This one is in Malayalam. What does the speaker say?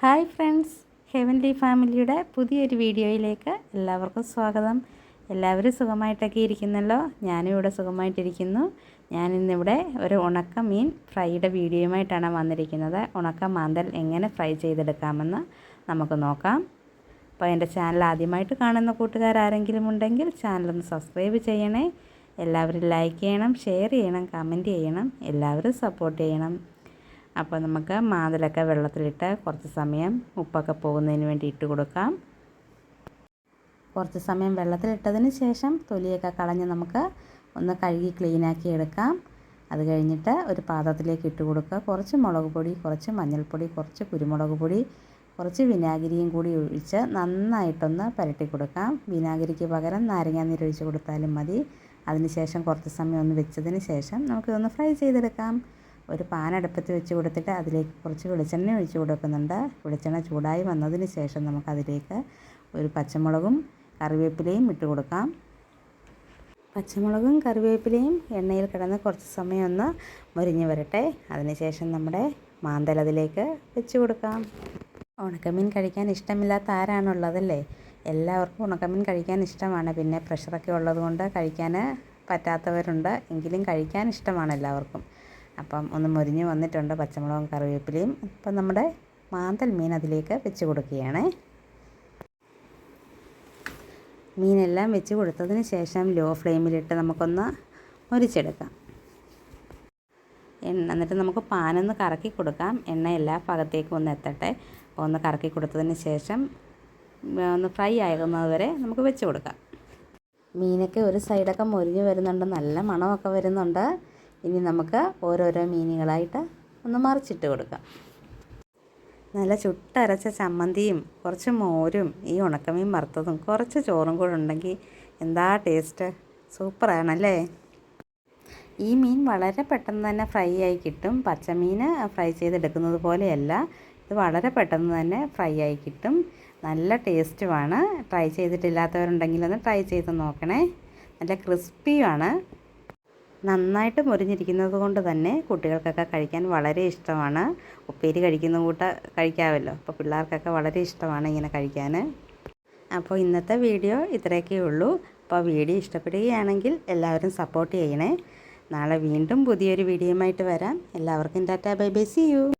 ഹായ് ഫ്രണ്ട്സ് ഹെവൻലി ഫാമിലിയുടെ പുതിയൊരു വീഡിയോയിലേക്ക് എല്ലാവർക്കും സ്വാഗതം. എല്ലാവരും സുഖമായിട്ടൊക്കെ ഇരിക്കുന്നല്ലോ? ഞാനും ഇവിടെ സുഖമായിട്ടിരിക്കുന്നു. ഞാനിന്നിവിടെ ഒരു ഉണക്ക മീൻ ഫ്രൈയുടെ വീഡിയോയുമായിട്ടാണ് വന്നിരിക്കുന്നത്. ഉണക്ക മാന്തൽ എങ്ങനെ ഫ്രൈ ചെയ്തെടുക്കാമെന്ന് നമുക്ക് നോക്കാം. അപ്പോൾ എന്റെ ചാനൽ ആദ്യമായിട്ട് കാണുന്ന കൂട്ടുകാർ ആരെങ്കിലും ഉണ്ടെങ്കിൽ ചാനലൊന്ന് സബ്സ്ക്രൈബ് ചെയ്യണേ. എല്ലാവരും ലൈക്ക് ചെയ്യണം ഷെയർ ചെയ്യണം കമന്റ് ചെയ്യണം. എല്ലാവരും സപ്പോർട്ട് ചെയ്യണം. അപ്പോൾ നമുക്ക് മാതിലൊക്കെ വെള്ളത്തിലിട്ട് കുറച്ച് സമയം ഉപ്പൊക്കെ പോകുന്നതിന് വേണ്ടി ഇട്ട് കൊടുക്കാം. കുറച്ച് സമയം വെള്ളത്തിലിട്ടതിന് ശേഷം തൊലിയൊക്കെ കളഞ്ഞ് നമുക്ക് ഒന്ന് കഴുകി ക്ലീനാക്കി എടുക്കാം. അത് കഴിഞ്ഞിട്ട് ഒരു പാത്രത്തിലേക്ക് ഇട്ട് കൊടുക്കുക. കുറച്ച് മുളക് പൊടി കുറച്ച് മഞ്ഞൾപ്പൊടി കുറച്ച് കുരുമുളക് പൊടി കുറച്ച് വിനാഗിരിയും കൂടി ഒഴിച്ച് നന്നായിട്ടൊന്ന് പുരട്ടി കൊടുക്കാം. വിനാഗിരിക്ക് പകരം നാരങ്ങാ നീരൊഴിച്ച് കൊടുത്താലും മതി. അതിനുശേഷം കുറച്ച് സമയം ഒന്ന് വെച്ചതിന് ശേഷം നമുക്കിതൊന്ന് ഫ്രൈ ചെയ്തെടുക്കാം. ഒരു പാൻ അടുപ്പത്ത് വെച്ച് കൊടുത്തിട്ട് അതിലേക്ക് കുറച്ച് വെളിച്ചെണ്ണ ഒഴിച്ച് കൊടുക്കുന്നുണ്ട്. വെളിച്ചെണ്ണ ചൂടായി വന്നതിന് ശേഷം നമുക്കതിലേക്ക് ഒരു പച്ചമുളകും കറിവേപ്പിലയും ഇട്ട് കൊടുക്കാം. പച്ചമുളകും കറിവേപ്പിലയും എണ്ണയിൽ കിടന്ന് കുറച്ച് സമയം ഒന്ന് മുരിഞ്ഞ് വരട്ടെ. അതിനുശേഷം നമ്മുടെ മാന്തൽ അതിലേക്ക് വെച്ച് കൊടുക്കാം. ഉണക്കമീൻ കഴിക്കാൻ ഇഷ്ടമില്ലാത്ത ആരാണുള്ളതല്ലേ? എല്ലാവർക്കും ഉണക്കമീൻ കഴിക്കാൻ ഇഷ്ടമാണ്. പിന്നെ പ്രഷറൊക്കെ ഉള്ളതുകൊണ്ട് കഴിക്കാൻ പറ്റാത്തവരുണ്ട്. എങ്കിലും കഴിക്കാൻ ഇഷ്ടമാണ് എല്ലാവർക്കും. അപ്പം ഒന്ന് മുരിഞ്ഞ് വന്നിട്ടുണ്ട് പച്ചമുളകും കറിവേപ്പിലയും. അപ്പം നമ്മുടെ മാന്തൽ മീൻ അതിലേക്ക് വെച്ച് കൊടുക്കുകയാണ്. മീനെല്ലാം വെച്ച് കൊടുത്തതിന് ശേഷം ലോ ഫ്ലെയിമിലിട്ട് നമുക്കൊന്ന് മുരിച്ചെടുക്കാം. എണ്ണ എന്നിട്ട് നമുക്ക് പാനൊന്ന് കറക്കി കൊടുക്കാം. എണ്ണ എല്ലാ ഭാഗത്തേക്കും ഒന്ന് എത്തട്ടെ. അപ്പോൾ ഒന്ന് കറക്കി കൊടുത്തതിന് ശേഷം ഒന്ന് ഫ്രൈ ആകുന്നത് വരെ നമുക്ക് വെച്ച് കൊടുക്കാം. മീനൊക്കെ ഒരു സൈഡൊക്കെ മുരിഞ്ഞ് വരുന്നുണ്ട്. നല്ല മണമൊക്കെ വരുന്നുണ്ട്. ഇനി നമുക്ക് ഓരോരോ മീനുകളായിട്ട് ഒന്ന് മറിച്ചിട്ട് കൊടുക്കാം. നല്ല ചുട്ടരച്ച ചമ്മന്തിയും കുറച്ച് മോരും ഈ ഉണക്കമീൻ വറുത്തതും കുറച്ച് ചോറും കൂടെ ഉണ്ടെങ്കിൽ എന്താ ടേസ്റ്റ്? സൂപ്പറാണല്ലേ? ഈ മീൻ വളരെ പെട്ടെന്ന് തന്നെ ഫ്രൈ ആയി കിട്ടും. പച്ചമീൻ ഫ്രൈ ചെയ്തെടുക്കുന്നത് പോലെയല്ല ഇത് വളരെ പെട്ടെന്ന് തന്നെ ഫ്രൈ ആയി കിട്ടും. നല്ല ടേസ്റ്റുമാണ്. ട്രൈ ചെയ്തിട്ടില്ലാത്തവരുണ്ടെങ്കിൽ ഒന്ന് ട്രൈ ചെയ്ത് നോക്കണേ. നല്ല ക്രിസ്പിയുമാണ്. നന്നായിട്ട് മുരിഞ്ഞിരിക്കുന്നത് കൊണ്ട് തന്നെ കുട്ടികൾക്കൊക്കെ കഴിക്കാൻ വളരെ ഇഷ്ടമാണ്. ഉപ്പേരി കഴിക്കുന്ന കൂട്ട കഴിക്കാമല്ലോ അപ്പോൾ പിള്ളേർക്കൊക്കെ വളരെ ഇഷ്ടമാണ് ഇങ്ങനെ കഴിക്കാൻ. അപ്പോൾ ഇന്നത്തെ വീഡിയോ ഇത്രയൊക്കെ ഉള്ളൂ. അപ്പോൾ വീഡിയോ ഇഷ്ടപ്പെടുകയാണെങ്കിൽ എല്ലാവരും സപ്പോർട്ട് ചെയ്യണേ. നാളെ വീണ്ടും പുതിയൊരു വീഡിയോയുമായിട്ട് വരാം. എല്ലാവർക്കും tata bye bye see you.